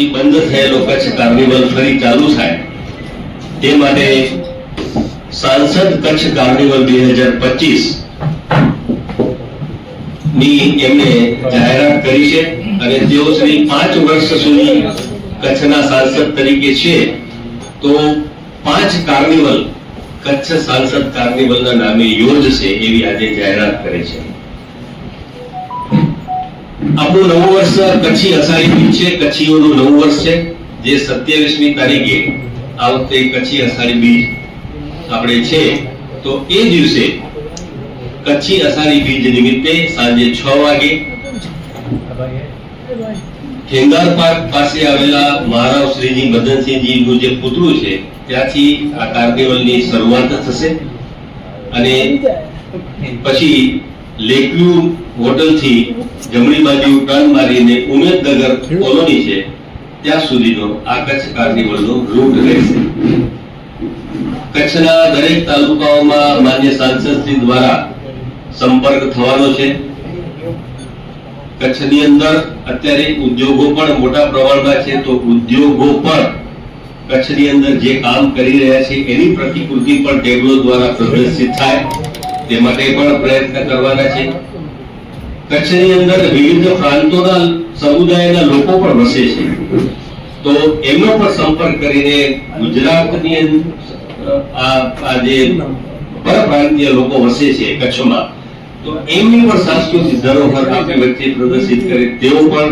વર્ષથી બંધ થયેલો કચ્છ કાર્નિવલ ફરી ચાલુ થાય. તે માટે સાંસદ કચ્છ કાર્નિવલ બે હજાર પચીસની એમને જાહેરાત કરી છે અને તેઓ શ્રી પાંચ વર્ષ સુધી કચ્છના સાંસદ તરીકે છે. તો પાંચ કાર્નિવલ કચ્છ સાંસદ કાર્નિવલના નામે યોજશે એવી આજે જાહેરાત કરી છે. આપણું નવું વર્ષ કચ્છી અષાઢી બીજ છે, કચ્છીઓનું નવું વર્ષ છે, જે સત્યાવીસમી તારીખે આ વખતે કચ્છી અષાઢી બીજ આપણે છે, તો એ દિવસે કચ્છી અષાઢી બીજ નિમિત્તે સાંજે છ વાગે ખેંગાર પાર્ક પાસે આવેલા મહારાવ શ્રીજી મદનસિંહજીનું જે પુતળું છે, ત્યાંથી આ કાર્નિવલની શરૂઆત થશે. અને પછી લેકવ્યુ હોટલથી જમણી બાજુ ટર્ન મારીને ઉમેદનગર કોલોની છે ત્યાં સુધીનો આ કચ્છ કાર્નિવલનો રૂટ રહેશે. કચ્છના દરેક તાલુકાઓમાં માન્ય સાંસદશ્રી દ્વારા સંપર્ક થવાનો છે. કચ્છની અંદર અત્યારે ઉદ્યોગો પણ મોટા પ્રમાણમાં છે તો ઉદ્યોગો પણ કચ્છની અંદર જે કામ કરી રહ્યા છે એની પ્રતિકૃતિ પણ ટેબલો દ્વારા પ્રદર્શિત થાય. તે માટે પણ પ્રયત્ન કરવાના છે? કચ્છની અંદર વિવિધ પ્રાંતોના સમુદાયના લોકો પણ વસે છે. તો એમનો પણ સંપર્ક કરીને ગુજરાતની આ જે પરપ્રાંતીય લોકો વસે છે કચ્છમાં, તો એમની પણ સાંસ્કૃતિક ધરોહર આપણી વચ્ચે પ્રદર્શિત કરે તેવો પણ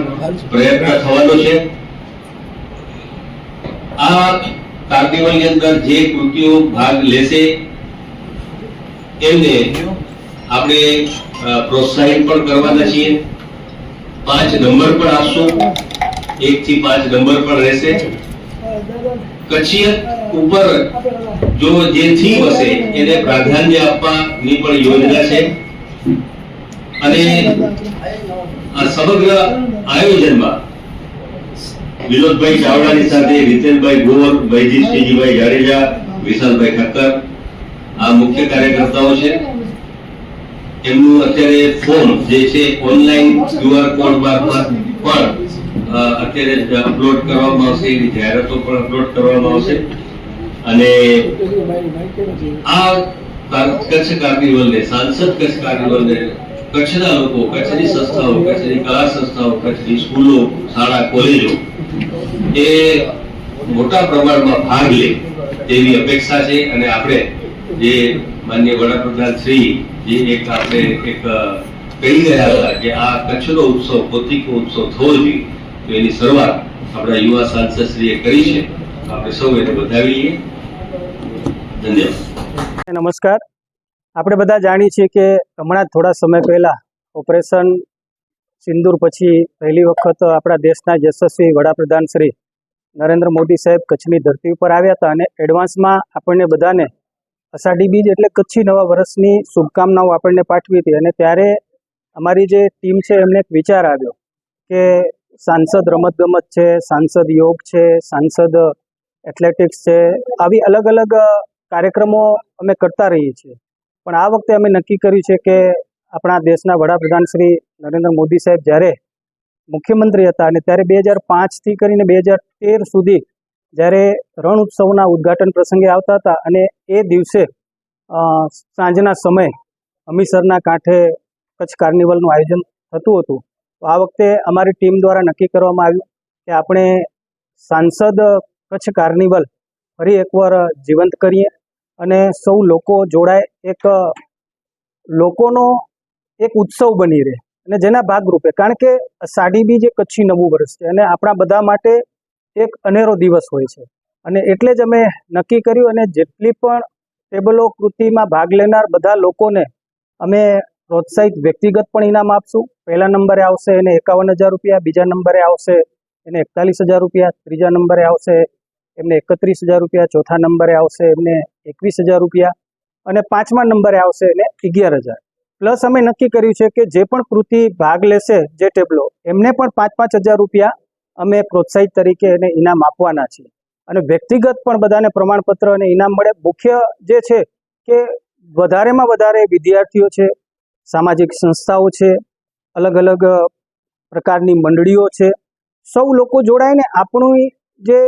પ્રયત્ન થવાનો છે. આ કાર્નિવલની અંદર જે કૃતિઓ ભાગ લેશે એમને આપણે પ્રોત્સાહિત પણ કરવાના છીએ. પાંચ નંબર પણ આપશું એક થી પાંચ નંબર પણ રહેશે. કચ્છીયત ઉપર જો જે થીમ હશે, એને પ્રાધાન્ય આપવાની પણ યોજના છે. અને આ સમગ્ર આયોજનમાં વિનોદભાઈ ચાવડાની સાથે રીતેનભાઈ ગોર વૈદિક શ્રીજીભાઈ જાડેજા, વિશાલભાઈ ઠક્કર આ મુખ્ય કાર્યકર્તાઓ છે. એમનું અત્યારે ફોર્મ જે છે ઓનલાઈન ક્યુઆર કોડ મારફત પણ અત્યારે અપલોડ કરવામાં આવશે. એની જાહેરાતો પણ અપલોડ કરવામાં આવશે. અને આ કચ્છ કાર્નિવલને, સાંસદ કચ્છ કાર્નિવલને, કચ્છના લોકો, કચ્છની સંસ્થાઓ, કચ્છની કલા સંસ્થાઓ, કચ્છની સ્કૂલો, શાળા, કોલેજો એ મોટા પ્રમાણમાં ભાગ લે તેવી અપેક્ષા છે. અને આપણે જે માન્ય વડાપ્રધાન શ્રી જે એક આપણે એક કહી રહ્યા હતા કે આ કચ્છનો ઉત્સવ, પોતિકો ઉત્સવ થવો જોઈએ. તો એની શરૂઆત આપણા યુવા સાંસદ શ્રીએ કરી છે. આપણે સૌ એને વધાવી ધન્યવાદ. નમસ્કાર. આપણે બધા જાણીએ છીએ કે હમણાં થોડા સમય પહેલા ઓપરેશન સિંદૂર પછી પહેલી વખત આપણા દેશના યશસ્વી વડાપ્રધાન શ્રી નરેન્દ્ર મોદી સાહેબ કચ્છની ધરતી ઉપર આવ્યા હતા અને એડવાન્સમાં આપણને બધાને અષાઢી બીજ એટલે કચ્છી નવા વર્ષની શુભકામનાઓ આપણને પાઠવી હતી. અને ત્યારે અમારી જે ટીમ છે, એમને એક વિચાર આવ્યો કે સાંસદ રમતગમત છે, સાંસદ યોગ છે, સાંસદ એથ્લેટિક્સ છે, આવી અલગ અલગ કાર્યક્રમો અમે કરતા રહીએ છીએ. પણ આ વખતે અમે નક્કી કર્યું છે કે આપણા દેશના વડાપ્રધાન શ્રી નરેન્દ્ર મોદી સાહેબ જ્યારે મુખ્યમંત્રી હતા અને ત્યારે બે હજાર પાંચથી કરીને બે હજાર તેર સુધી જ્યારે રણ ઉત્સવના ઉદ્ઘાટન પ્રસંગે આવતા હતા અને એ દિવસે સાંજના સમયે અમીસરના કાંઠે કચ્છ કાર્નિવલનું આયોજન થતું હતું. તો આ વખતે અમારી ટીમ દ્વારા નક્કી કરવામાં આવ્યું કે આપણે સાંસદ કચ્છ કાર્નિવલ ફરી એકવાર જીવંત કરીએ અને સૌ લોકો જોડાય એક, લોકોનો એક ઉત્સવ બની રહે અને જેના ભાગરૂપે. કારણ કે સાડી બીજ જે કચ્છી નવું વર્ષ છે અને આપણા બધા માટે એક અનેરો દિવસ હોય છે. અને એટલે જ અમે નક્કી કર્યું અને જેટલી પણ ટેબલો કૃતિમાં ભાગ લેનાર બધા લોકોને અમે પ્રોત્સાહિત વ્યક્તિગત પણ ઇનામ આપશું. પહેલા નંબરે આવશે એને એકાવન હજાર રૂપિયા, બીજા નંબરે આવશે એને એકતાલીસ હજાર રૂપિયા, ત્રીજા નંબરે આવશે એમને એકત્રીસ હજાર રૂપિયા, ચોથા નંબરે આવશે એમને એકવીસ હજાર રૂપિયા અને પાંચમા નંબરે આવશે એને અગિયાર હજાર. પ્લસ અમે નક્કી કર્યું છે કે જે પણ કૃતિ ભાગ લેશે જે ટેબલો, એમને પણ પાંચ પાંચ હજાર રૂપિયા અમે પ્રોત્સાહિત તરીકે એને ઇનામ આપવાના છીએ. અને વ્યક્તિગત પણ બધાને પ્રમાણપત્ર અને ઇનામ મળે. મુખ્ય જે છે કે વધારેમાં વધારે વિદ્યાર્થીઓ છે, સામાજિક સંસ્થાઓ છે, અલગ અલગ પ્રકારની મંડળીઓ છે. સૌ લોકો જોડાઈને આપણું જે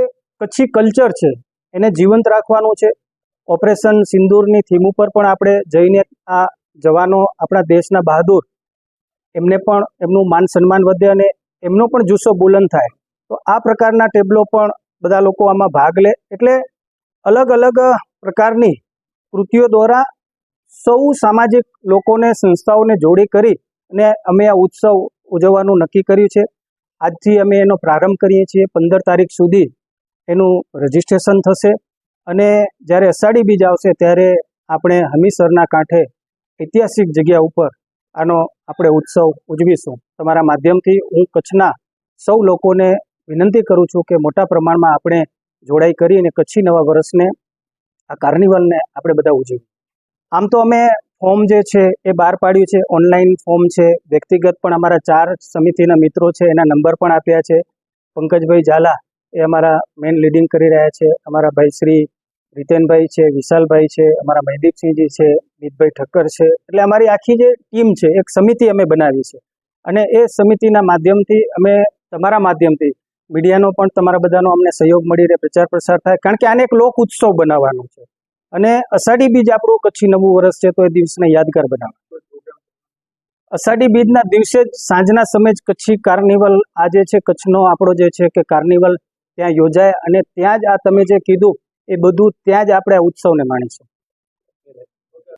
કચ્છી કલ્ચર છે, એને જીવંત રાખવાનું છે. ઓપરેશન સિંદૂરની થીમ ઉપર પણ આપણે જઈને આ જવાનો આપણા દેશના બહાદુર, એમને પણ એમનું માન સન્માન વધે અને એમનો પણ જુસ્સો બુલંદ થાય. તો આ પ્રકારના ટેબલો પણ બધા લોકો આમાં ભાગ લે. એટલે અલગ અલગ પ્રકારની કૃતિઓ દ્વારા સૌ સામાજિક લોકોને, સંસ્થાઓને જોડી કરી અને અમે આ ઉત્સવ ઉજવવાનું નક્કી કર્યું છે. આજથી અમે એનો પ્રારંભ કરીએ છીએ. પંદર તારીખ સુધી એનું રજીસ્ટ્રેશન થશે અને જ્યારે અષાઢી બીજ આવશે ત્યારે આપણે હમીસરના કાંઠે ઐતિહાસિક જગ્યા ઉપર આનો આપણે ઉત્સવ ઉજવીશું. તમારા માધ્યમથી હું કચ્છના સૌ લોકોને વિનંતી કરું છું કે મોટા પ્રમાણમાં આપણે જોડાઈ કરી અને કચ્છી નવા વર્ષને, આ કાર્નિવલને આપણે બધા ઉજવીએ. આમ તો અમે ફોર્મ જે છે એ બહાર પાડ્યું છે, ઓનલાઈન ફોર્મ છે, વ્યક્તિગત પણ અમારા ચાર સમિતિના મિત્રો છે, એના નંબર પણ આપ્યા છે. પંકજભાઈ ઝાલા એ અમારા મેન લીડિંગ કરી રહ્યા છે, અમારા ભાઈ શ્રી રીતેનભાઈ છે, વિશાલભાઈ છે, અમારા મહેદીપસિંહજી છે, મિતભાઈ ઠક્કર છે, એટલે અમારી આખી જે ટીમ છે, એક સમિતિ અમે બનાવી છે. અને એ સમિતિના માધ્યમથી અમે, તમારા માધ્યમથી મીડિયાનો પણ તમારા બધાનો અમને સહયોગ મળી રહે, પ્રચાર પ્રસાર થાય. કારણ કે આને એક લોક ઉત્સવ બનાવવાનો છે. અને અષાઢી બીજ આપણું કચ્છી નવું વર્ષ છે, તો એ દિવસને યાદગાર બનાવવા અષાઢી બીજના દિવસે જ સાંજના સમયે જ કચ્છી કાર્નિવલ આ જે છે, કચ્છનો આપણો જે છે કે કાર્નિવલ ત્યાં યોજાય. અને ત્યાં જ આ તમે જે કીધું, એ બધું ત્યાં જ આપણે આ ઉત્સવને માણીશું.